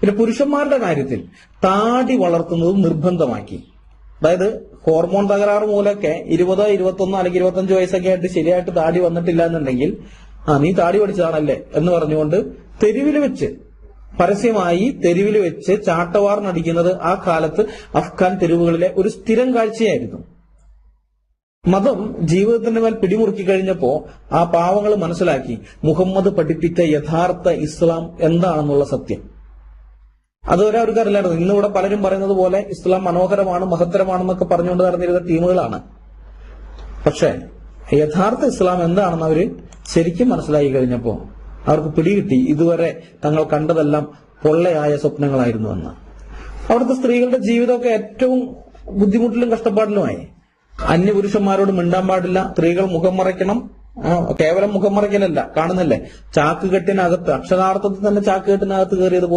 പിന്നെ പുരുഷന്മാരുടെ കാര്യത്തിൽ താടി വളർത്തുന്നത് നിർബന്ധമാക്കി. അതായത് ഹോർമോൺ തകരാറ് മൂലമൊക്കെ ഇരുപത് ഇരുപത്തൊന്നോ അല്ലെങ്കിൽ ഇരുപത്തഞ്ച് വയസ്സൊക്കെ ആയിട്ട് ശരിയായിട്ട് താടി വന്നിട്ടില്ല എന്നുണ്ടെങ്കിൽ ആ നീ താടി പഠിച്ചതാണല്ലേ എന്ന് പറഞ്ഞുകൊണ്ട് തെരുവിൽ വെച്ച് പരസ്യമായി തെരുവിൽ വെച്ച് ചാട്ടവാർ ചാട്ടവാറിനടിക്കുന്നത് ആ കാലത്ത് അഫ്ഗാൻ തെരുവുകളിലെ ഒരു സ്ഥിരം കാഴ്ചയായിരുന്നു. മതം ജീവിതത്തിന്റെ മേൽ പിടിമുറുക്കി കഴിഞ്ഞപ്പോ ആ പാവങ്ങൾ മനസ്സിലാക്കി മുഹമ്മദ് പഠിപ്പിച്ച യഥാർത്ഥ ഇസ്ലാം എന്താണെന്നുള്ള സത്യം. അതുവരെ അവർക്ക് അറിയില്ലായിരുന്നു. ഇന്നിവിടെ പലരും പറയുന്നത് പോലെ ഇസ്ലാം മനോഹരമാണ് മഹത്തരമാണെന്നൊക്കെ പറഞ്ഞുകൊണ്ട് നടന്നിരുന്ന ടീമുകളാണ്. പക്ഷേ യഥാർത്ഥ ഇസ്ലാം എന്താണെന്ന് അവർ ശരിക്കും മനസ്സിലാക്കി കഴിഞ്ഞപ്പോ അവർക്ക് പിടികിട്ടി. ഇതുവരെ തങ്ങൾ കണ്ടതെല്ലാം പൊള്ളയായ സ്വപ്നങ്ങളായിരുന്നു എന്ന്. അവിടുത്തെ സ്ത്രീകളുടെ ജീവിതമൊക്കെ ഏറ്റവും ബുദ്ധിമുട്ടിലും കഷ്ടപ്പാടിലുമായി. അന്യപുരുഷന്മാരോട് മിണ്ടാൻ പാടില്ല. സ്ത്രീകൾ മുഖം മറയ്ക്കണം. കേവലം മുഖം മറയ്ക്കലല്ല കാണുന്നില്ലേ? ചാക്കുകെട്ടിനകത്ത് അക്ഷരാർത്ഥത്തിൽ തന്നെ ചാക്കുകെട്ടിനകത്ത് കയറിയതുപോലെ